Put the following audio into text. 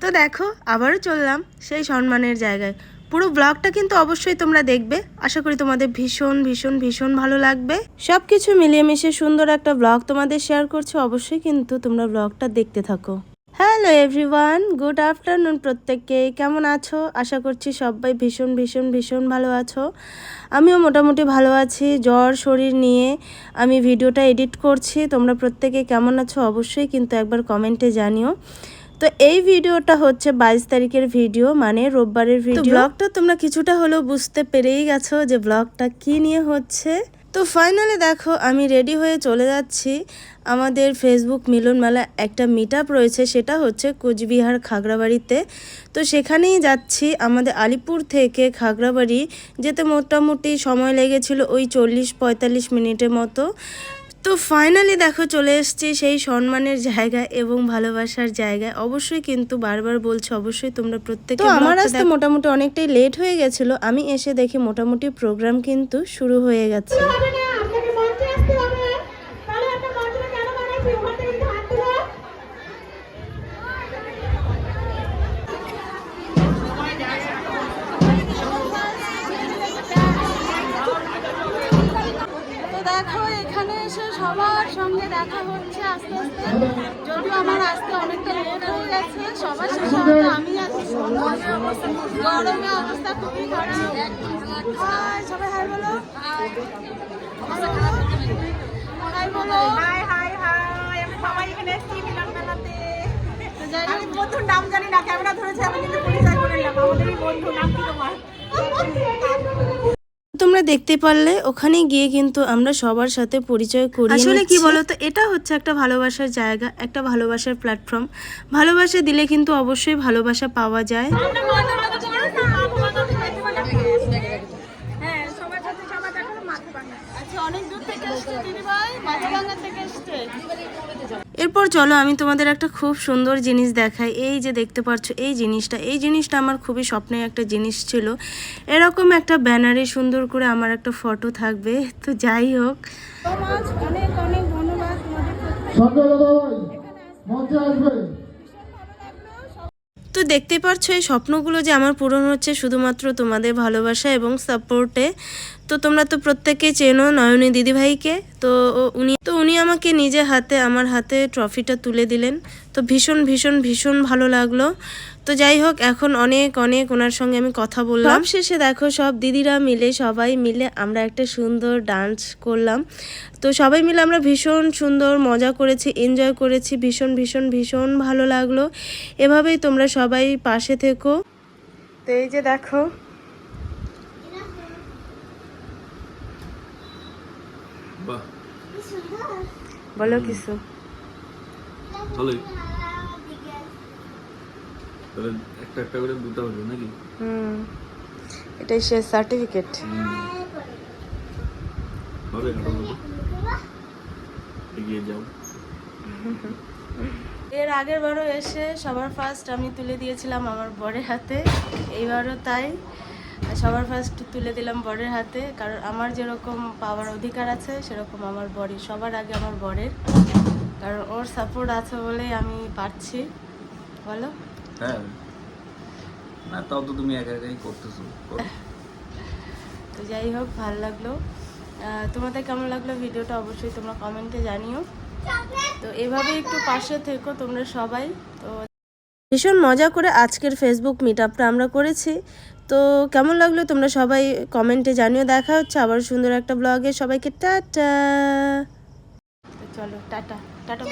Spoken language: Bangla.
তো দেখো, আবারও চললাম সেই সম্মানের জায়গায়। পুরো ব্লগটা কিন্তু অবশ্যই তোমরা দেখবে। আশা করি তোমাদের ভীষণ ভীষণ ভীষণ ভালো লাগবে। সব কিছু মিলিয়ে মিশিয়ে সুন্দর একটা ব্লগ তোমাদের শেয়ার করছি। অবশ্যই কিন্তু তোমরা ব্লগটা দেখতে থাকো। হ্যালো এভরিওয়ান গুড আফটারনুন প্রত্যেককে। কেমন আছো? আশা করছি সবাই ভীষণ ভীষণ ভীষণ ভালো আছো। আমিও মোটামুটি ভালো আছি। জ্বর, শরীর নিয়ে আমি ভিডিওটা এডিট করছি। তোমরা প্রত্যেকে কেমন আছো? অবশ্যই কিন্তু একবার কমেন্টে জানিও। তো এই ভিডিওটা হচ্ছে বাইশ তারিখের ভিডিও মানে রোববারের ভিডিও। ব্লগটা তোমরা কিছুটা হলেও বুঝতে পেরেই গেছো যে ব্লগটা কি নিয়ে হচ্ছে। তো ফাইনালি দেখো আমি রেডি হয়ে চলে যাচ্ছি। আমাদের ফেসবুক মিলন মেলা একটা মিট আপ রয়েছে সেটা হচ্ছে কোচবিহার খাগড়াবাড়িতে। তো সেখানেই যাচ্ছি আমাদের আলিপুর থেকে খাগড়াবাড়ি যেতে মোটামুটি সময় লেগেছিল ওই চল্লিশ পঁয়তাল্লিশ মিনিটের মতো। তো ফাইনালি দেখো চলে এসেছি সেই সম্মানের জায়গা এবং ভালোবাসার জায়গায়। অবশ্যই কিন্তু বারবার বলছো অবশ্যই তোমরা প্রত্যেকে তো আমার আসতে মোটামুটি অনেকটাই লেট হয়ে গেছিল। আমি এসে দেখি মোটামুটি প্রোগ্রাম কিন্তু শুরু হয়ে গেছে। সবার সঙ্গে দেখা হচ্ছে আস্তে আস্তে। যদিও আমার আসতে অনেকটা লেট হয়ে গেছে সবার শেষে হয়তো আমি আছি গরমে অবস্থা খুবই খারাপ। সবাই হাই বলো। হাই বলো। Hi hi hi. আমি সবাই এখানে এসেছি মিলন মেলাতে। আমি বন্ধুর নাম জানি না ক্যামেরা ধরেছে আমি কিন্তু পরিচয় করে বন্ধু নাম কি তোমার? তোমরা দেখতে পারলে ওখানে গিয়ে কিন্তু আমরা সবার সাথে পরিচয় করি আসলে কি বলতো এটা হচ্ছে একটা ভালোবাসার জায়গা একটা ভালোবাসার প্ল্যাটফর্ম ভালোবাসা দিলে কিন্তু অবশ্যই ভালোবাসা পাওয়া যায়। আচ্ছা অনেক দূর থেকে দিদিভাই। মাঝাভাঙ্গা থেকে এসছে এরপর চলো আমি তোমাদের একটা খুব সুন্দর জিনিস দেখাই। এই যে দেখতে পাচ্ছ এই জিনিসটা এই জিনিসটা আমার খুবই স্বপ্নের একটা জিনিস ছিল। এরকম একটা ব্যানারে সুন্দর করে আমার একটা ফটো থাকবে তো যাই হোক। অনেক অনেক ধন্যবাদ তো দেখতে পাচ্ছ এই স্বপ্নগুলো যে আমার পূরণ হচ্ছে শুধুমাত্র তোমাদের ভালোবাসা এবং সাপোর্টে তো তোমরা তো প্রত্যেকেই চেনো নয়নী দিদিভাইকে। তো উনি তো উনি আমাকে নিজে হাতে, আমার হাতে ট্রফিটা তুলে দিলেন। তো ভীষণ ভীষণ ভীষণ ভালো লাগল। তো যাই হোক, এখন অনেক অনেক ওনার সঙ্গে আমি কথা বললাম। শেষে দেখো, সব দিদিরা মিলে, সবাই মিলে আমরা একটা সুন্দর ডান্স করলাম। তো সবাই মিলে আমরা ভীষণ সুন্দর মজা করেছি এনজয় করেছি, ভীষণ ভীষণ ভীষণ ভালো লাগল। এভাবেই তোমরা সবাই পাশে থেকো। তো এই যে দেখো বলো কিছু। ভালোই তাহলে একটা একটা করে দুটো হলো নাকি? হুম এটাই সে সার্টিফিকেট হবে এগিয়ে যাও। এর আগের বারও এসে সবার ফার্স্ট আমি তুলে দিয়েছিলাম আমার বরের হাতে। এইবারও তাই। সবার ফার্স্ট তুলে দিলাম বরের হাতে কারণ আমার যেরকম পাওয়ার অধিকার আছে সেরকম আমার বরই। সবার আগে আমার বরের কারণ ওর সাপোর্ট আছে বলেই আমি পারছি। বলো? হ্যাঁ। না তাও তো তুমি একা একাই করতেছো। তো যাই হোক ভালো লাগল। তোমাদের কেমন লাগল ভিডিওটা অবশ্যই তোমরা কমেন্টে জানিও। তো এভাবে একটু পাশে থেকো তোমরা সবাই। তো ভীষণ মজা করে আজকের ফেসবুক মিট আপটা আমরা করেছি। তো কেমন লাগল? তোমরা সবাই কমেন্টে জানিও। দেখা হচ্ছে আবার সুন্দর একটা ব্লগে সবাইকে টাটা। চলো, টাটা। টাটা।